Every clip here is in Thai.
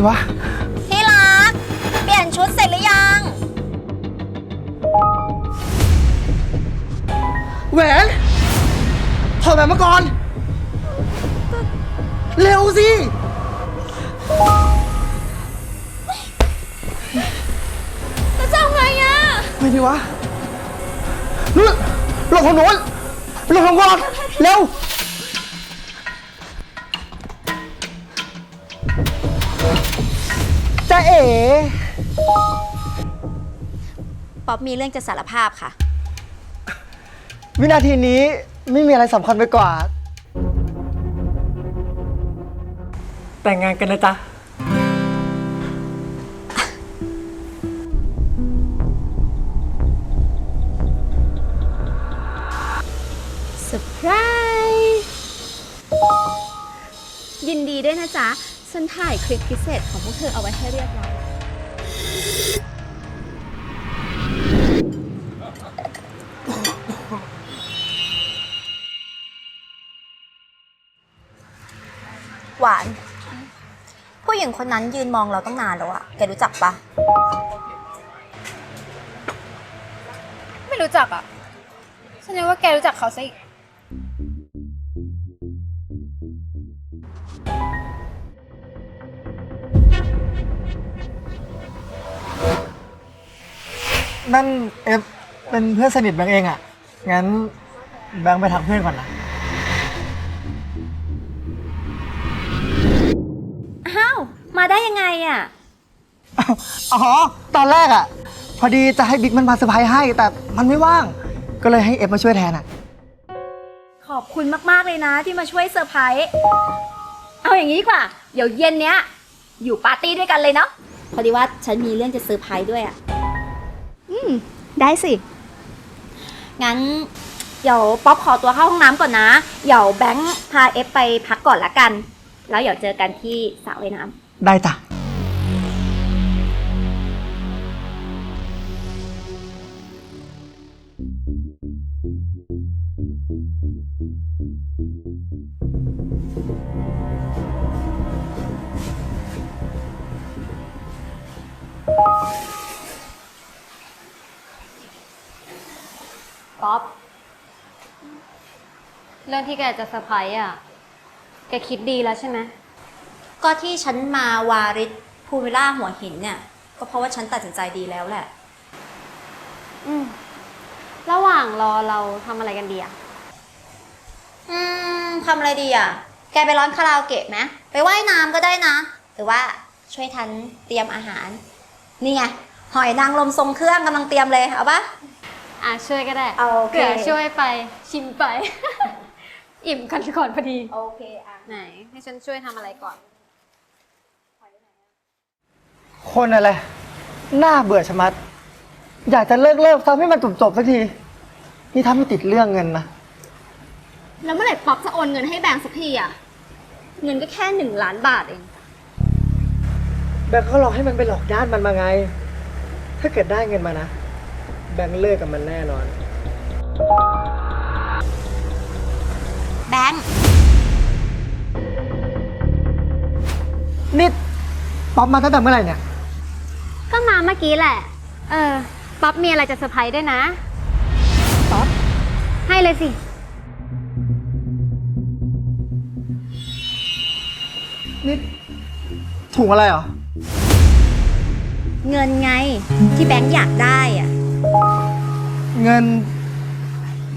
สิวะ ที่รัก เปลี่ยนชุดเสร็จหรือยัง แหวนถอดแหวนมาก่อน เร็วสิ แล้วจะเอาไงอะไม่ดีวะนู่นหลบของหนูหลบของก่อน เร็ว จะเอ๋ป๊อปมีเรื่องจะสารภาพค่ะ วินาทีนี้ไม่มีอะไรสำคัญไปกว่า แต่งงานกันนะจ๊ะ เซอร์ไพรส์ยินดีด้วยนะจ๊ะ ฉันถ่ายคลิปพิเศษของพวกเธอเอาไว้ให้เรียบร้อยหวาน ผู้หญิงคนนั้นยืนมองเราตั้งนานแล้วอะแกรู้จักปะไม่รู้จักอะ ฉันนึกว่าแกรู้จักเขาซะอีก นั่นเอฟเป็นเพื่อนสนิทแบงค์เองอะ่ะ งั้นแบงค์ไปทักเพื่อนก่อนนะ อ้าว มาได้ยังไงอะ อ๋อ ตอนแรกอะ่ะ พอดีจะให้บิ๊กมันมาเซอร์ไพรส์ให้ แต่มันไม่ว่าง ก็เลยให้เอฟมาช่วยแทนอะ ขอบคุณมากๆเลยนะที่มาช่วยเซอร์ไพรส์ เอาอย่างนี้ดีกว่า เดี๋ยวเย็นเนี้ย อยู่ปาร์ตี้ด้วยกันเลยเนาะ พอดีว่าฉันมีเรื่องจะเซอร์ไพรส์ด้วยอะอื มได้สิ งั้น เดี๋ยวป๊อปขอตัวเข้าห้องน้ำก่อนนะ เดี๋ยวแบงค์พาเอฟไปพักก่อนละกัน แล้วเดี๋ยวเจอกันที่สระว่ายน้ำได้จ้ะป๊อป เรื่องที่แกจะเซอร์ไพรส์อะ แกคิดดีแล้วใช่ไหม ก็ที่ฉันมาวาริสภูวิลล่าหัวหินเนี่ย ก็เพราะว่าฉันตัดสินใจดีแล้วแหละ อืม ระหว่างรอเราทำอะไรกันดีอะ อืมทำอะไรดีอะ แกไปร้อนคาราโอเกะไหมไปว่ายน้ำก็ได้นะ หรือว่าช่วยทันเตรียมอาหาร นี่ไง หอยนางรมทรงเครื่องกำลังเตรียมเลย เอาปะ อะช่วยก็ได้ โอเคเผื่อช่วยไปชิมไป อิ่มกันก่อนพอดี โอเคอะไหน ให้ฉันช่วยทำอะไรก่อน คนอะไรหน้าเบื่อชะมัด อยากจะเลิกเลิกทำให้มันจบจบๆสักที นี่ถ้าไม่ติดเรื่องเงินนะ แล้วเมื่อไหร่ป๊อปจะโอนเงินให้แบงค์สักทีอะ เงินก็แค่หนึ่งล้านบาทเอง แบงค์ก็หลอกให้มันไปหลอกญาติมันมาไง ถ้าเกิดได้เงินมานะ แบงค์เลิกกับมันแน่นอน แบงค์นี่ป๊อปมาตั้งแต่เมื่อไหร่เนี่ย ก็มาเมื่อกี้แหละ เออ ป๊อปมีอะไรจะเซอร์ไพรส์ด้วยนะ ป๊อป ให้เลยสิ นี่ถุงอะไรเหรอ เงินไงที่แบงค์อยากได้อะเงิน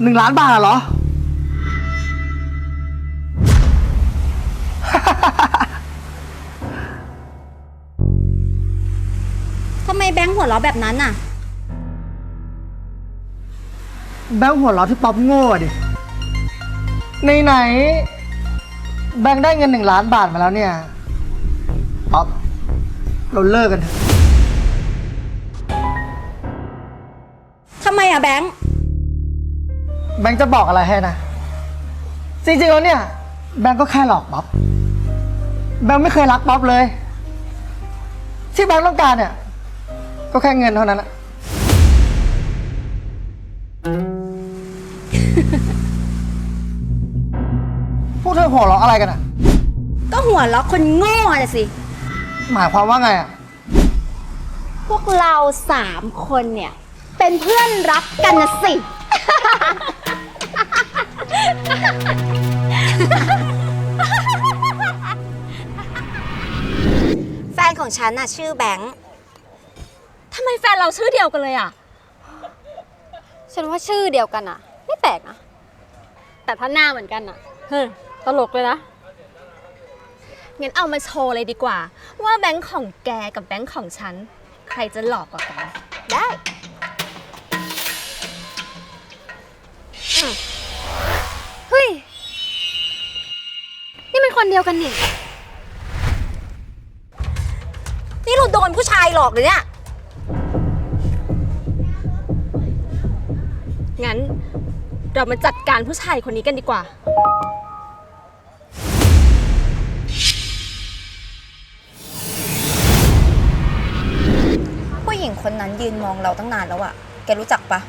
หนึ่งล้านบาทเหรอ หัวเราะแบบนั้นอะ แบงค์หัวเราะที่ป๊อปโง่อะดิ ในไหนๆแบงค์ได้เงินหนึ่งล้านบาทมาแล้วเนี่ย ป๊อปเราเลิกกันเถอะ ทำไมอะแบงค์ แบงค์จะบอกอะไรให้นะ จริงๆแล้วเนี่ย แบงค์ก็แค่หลอกป๊อป แบงค์ไม่เคยรักป๊อปเลย ที่แบงค์ต้องการเนี่ย ก็แค่เงินเท่านั้นอะพวกเธอหัวเราะอะไรกันอะก็หัวเราะคนโง่น่ะสิ หมายความว่าไงอะพวกเราสามคนเนี่ย เป็นเพื่อนรักกันนะสิ แฟนของฉันน่ะชื่อแบงค์ทำไม แฟนเราชื่อเดียวกันเลยอะ ฉันว่าชื่อเดียวกันอะไม่แปลกนะ แต่ถ้าหน้าเหมือนกันอะเฮ้ยตลกเลยนะ งั้นเอามาโชว์เลยดีกว่า ว่าแบงค์ของแกกับแบงค์ของฉัน ใครจะหลอกกว่ากัน ได้เฮ้ย นี่มันคนเดียวกันนี่ นี่เราโดนผู้ชายหลอกเลยเนี่ย งั้น เรามาจัดการผู้ชายคนนี้กันดีกว่า ผู้หญิงคนนั้นยืนมองเราตั้งนานแล้วอะแกรู้จักปะ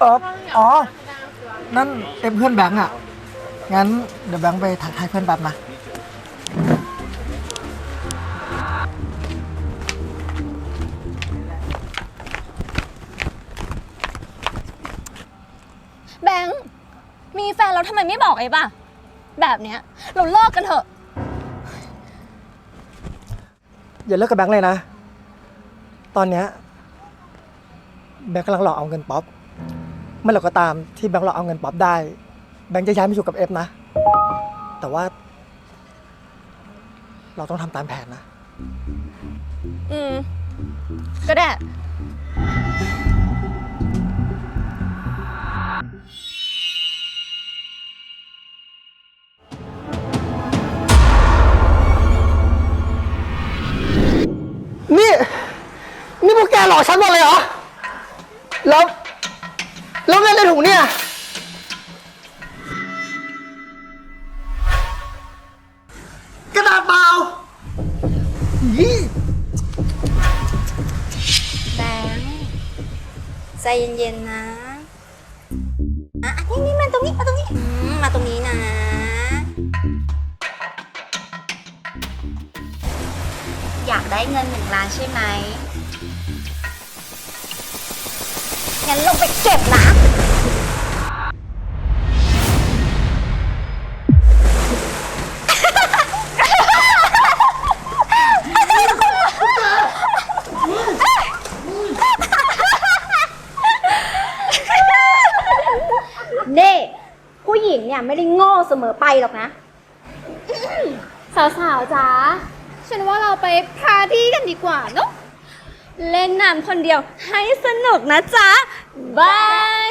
เอออ๋อ นั่นเป็นเพื่อนแบงค์อะ งั้นเดี๋ยวแบงค์ไปทักทายเพื่อนแป๊บนะ แบงค์มีแฟนแล้วทำไมไม่บอกไอ้ป่ะ แบบเนี้ยเราเลิกกันเถอะ อย่าเลิกกับแบงค์เลยนะ ตอนเนี้ยแบงค์กำลังหลอกเอาเงินป๊อปเมื่อไหร่ก็ตามที่แบงค์หลอกเอาเงินป๊อปได้ แบงค์จะย้ายมาอยู่กับเอฟนะ แต่ว่า เราต้องทำตามแผนนะ อืม ก็ได้ นี่พวกแกหลอกฉันหมดเลยเหรอ แล้ว แล้วเงินในถุงเนี่ย กระดาษเปล่ายี่แบงค์ใจเย็นๆนะ อะอันนี้นี่มาตรงนี้มาตรงนี้อืมมาตรงนี้นะ อยากได้เงินหนึ่งล้านใช่ไหม งั้นลงไปเก็บนะเน่ผู้หญิงเนี่ยไม่ได้โง่เสมอไปหรอกนะ สาวๆจ๋าฉันว่าเราไปปาร์ตี้กันดีกว่าเนอะ เล่นน้ำคนเดียวให้สนุกนะจ๊ะบาย